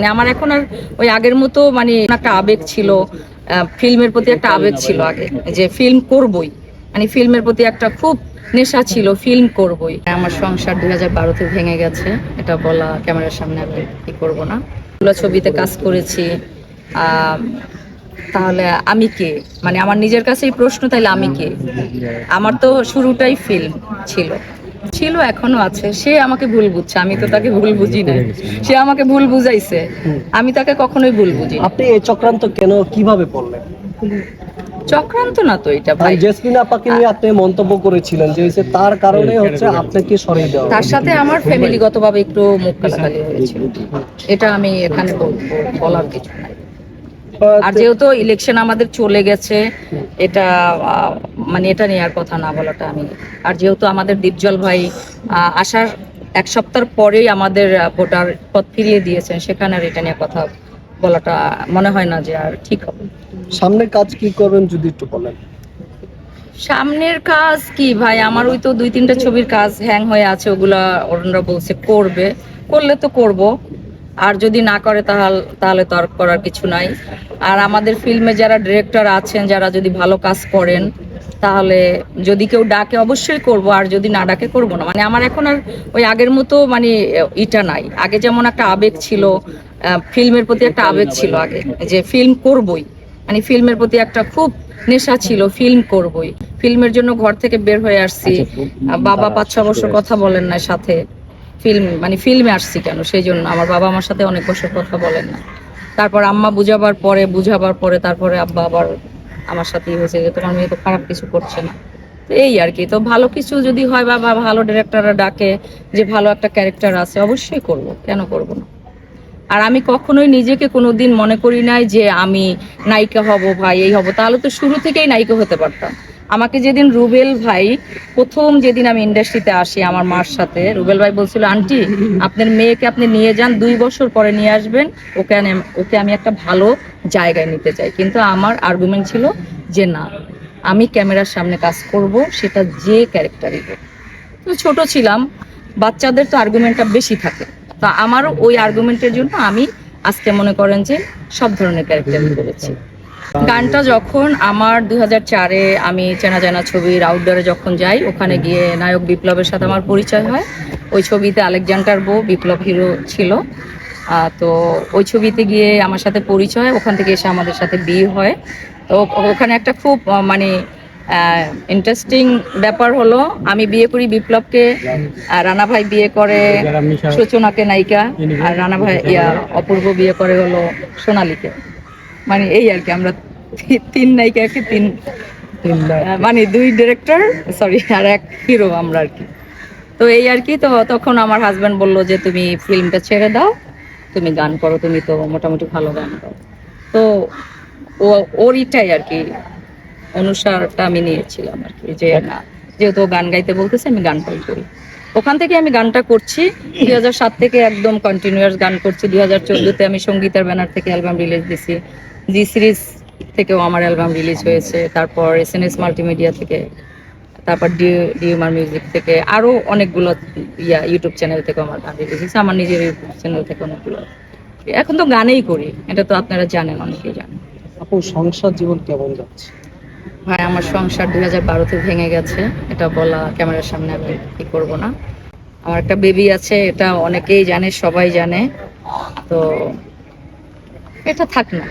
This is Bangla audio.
মানে আমার এখন আর ওই আগের মতো মানে একটা আবেগ ছিল ফিল্মের প্রতি একটা আবেগ ছিল আগে, যে ফিল্ম করবই। মানে ফিল্মের প্রতি একটা খুব নেশা ছিল, ফিল্ম করবই। আমার সংসার দুই হাজার বারোতে ভেঙে গেছে, এটা বলা ক্যামেরার সামনে আমি কি করব না। ছবিতে কাজ করেছি তাহলে আমি কে? মানে আমার নিজের কাছেই প্রশ্ন তাইলে আমি কে? আমার তো শুরুটাই ফিল্ম ছিল। ছিল এখনও আছে। সে আমাকে ভুল বুঝছে। আমি তো তাকে ভুল বুঝি না সে আমাকে ভুল বুঝাইছে। আমি তাকে কখনোই ভুল বুঝি আপনি এই চক্রান্ত কেন কীভাবে পড়লেন? চক্রান্ত না তো এটা ভাই জেসমিন আপাকে নিয়ে আপনি মন্তব্য করেছিলেন যে হচ্ছে তার কারণে হচ্ছে আপনাকে সরিয়ে দেওয়া তার সাথে আমার ফ্যামিলিগতভাবে একটু মুখ কালাকালি হয়েছিল। এটা আমি এখানে বলার কিছু নাই। আর যেহেতু ইলেকশন আমাদের চলে গেছে এটা মানে এটা নিয়ে আর কথা না বলাটা আমি। আর যেহেতু আমাদের দীপজল ভাই আসার এক সপ্তাহ পরেই আমাদের ভোটার পদ ফিরিয়ে দিয়েছেন সেখানে আর এটা নিয়ে কথা বলাটা মনে হয় না যে আর ঠিক হবে। সামনে কাজ কি করবেন যদি একটু বলেন? সামনের কাজ কি ভাই? আমার ওই তো দুই তিনটা ছবির কাজ হ্যাং হয়ে আছে ওগুলা ওরা বলছে করবে। করলে তো করব। আর যদি না করে তাহলে তাহলে তো আর করার কিছু নাই। আর আমাদের ফিল্মে যারা ডিরেক্টর আছেন যারা যদি ভালো কাজ করেন তাহলে যদি কেউ ডাকে অবশ্যই করব আর যদি না ডাকে করব না। মানে আমার এখন আর ওই আগের মতো মানে ইটা নাই। আগে যেমন একটা আবেগ ছিল ফিল্মের প্রতি একটা আবেগ ছিল আগে যে ফিল্ম করবই। মানে ফিল্মের প্রতি একটা খুব নেশা ছিল ফিল্ম করবই। ফিল্মের জন্য ঘর থেকে বের হয়ে আসছি। বাবা পাঁচ ছ বছর কথা বলেন না সাথে। ফিল্ম মানে ফিল্মে আসছি কেন? সেই জন্য আমার বাবা আমার সাথে অনেক বছর কথা বলেন না। তারপর আম্মা বুঝাবার পরে বুঝাবার পরে, তারপরে আব্বা আবার আমার সাথেই হয়েছে যে, তোমার মেয়ে তো খারাপ কিছু করছে না। এই আর কি। তো ভালো কিছু যদি হয় বা ভালো ডিরেক্টররা ডাকে যে, ভালো একটা ক্যারেক্টার আছে, অবশ্যই করব। কেন করব না? আর আমি কখনোই নিজেকে কোনো দিন মনে করি নাই যে, আমি নায়িকা হব, ভাই, এই হব। তাহলে তো শুরু থেকেই নায়িকা হতে পারতাম। আমাকে যেদিন রুবেল ভাই, প্রথম যেদিন আমি ইন্ডাস্ট্রিতে আসি আমার মার সাথে, রুবেল ভাই বলছিল, আন্টি, আপনার মেয়েকে আপনি নিয়ে যান, দুই বছর পরে নিয়ে আসবেন, ওকে ওকে আমি একটা ভালো জায়গায় নিতে চাই। কিন্তু আমার আর্গুমেন্ট ছিল যে না, আমি ক্যামেরার সামনে কাজ করব, সেটা যে ক্যারেক্টারই হোক। ছোট ছিলাম, বাচ্চাদের তো আর্গুমেন্টটা বেশি থাকে। তো আমারও ওই আর্গুমেন্টের জন্য আমি আজকে মনে করেন যে সব ধরনের ক্যারেক্টার করেছি। গানটা যখন আমার দু চারে আমি চেনা জানা ছবির আউটডোরে যখন যাই, ওখানে গিয়ে নায়ক বিপ্লবের সাথে আমার পরিচয় হয়। ওই ছবিতে আলেকজান্ডার বউ বিপ্লব হিরো ছিল। তো ওই ছবিতে গিয়ে আমার সাথে পরিচয়, ওখান থেকে এসে আমাদের সাথে বিয়ে হয়। তো ওখানে একটা খুব মানে ইন্টারেস্টিং ব্যাপার হলো, আমি বিয়ে করি বিপ্লবকে রানা ভাই বিয়ে করে, সূচনাকে নায়িকা, আর রানা ভাই, ইয়া, অপূর্ব বিয়ে করে হলো সোনালীকে। মানে এই আর কি আমরা তিন নায়িকা একটি তিন মানে দুই ডিরেক্টর সরি আর এক হিরো আমরা আর কি। তো এই আর কি তো তখন আমার হাজব্যান্ড বলল যে তুমি ফিল্মটা ছেড়ে দাও তুমি গান করো তুমি তো মোটামুটি ভালো গান করো তো ও ওর ইটাই আর কি অনুসারটা আমি নিয়েছিলাম আর কি যে না যেহেতু গান গাইতে বলতেছে আমি গানটাই করি ওখান থেকে আমি গানটা করছি দুই হাজার সাত থেকে একদম কন্টিনিউয়াস গান করছি। দুই হাজার চোদ্দতে আমি সঙ্গীতের ব্যানার থেকে অ্যালবাম রিলিজ দিছি। জি সিরিজ থেকেও আমার অ্যালবাম রিলিজ হয়েছে তারপর এস এন এস মাল্টিমিডিয়া থেকে তারপর ডিএমআর মিউজিক থেকে আরও অনেকগুলো ইয়া ইউটিউব চ্যানেল থেকে আমার গান রিলিজ হয়েছে আমার নিজের ইউটিউব চ্যানেল থেকে অনেকগুলো। এখন তো গানেই করি এটা তো আপনারা জানেন অনেকেই জানেন। আপু সংসার জীবন কেমন যাচ্ছে? ভাই আমার সংসার দুই হাজার বারোতে ভেঙে গেছে এটা বলা ক্যামেরার সামনে আমি কি করব না। আমার একটা বেবি আছে এটা অনেকেই জানে সবাই জানে তো এটা থাক না।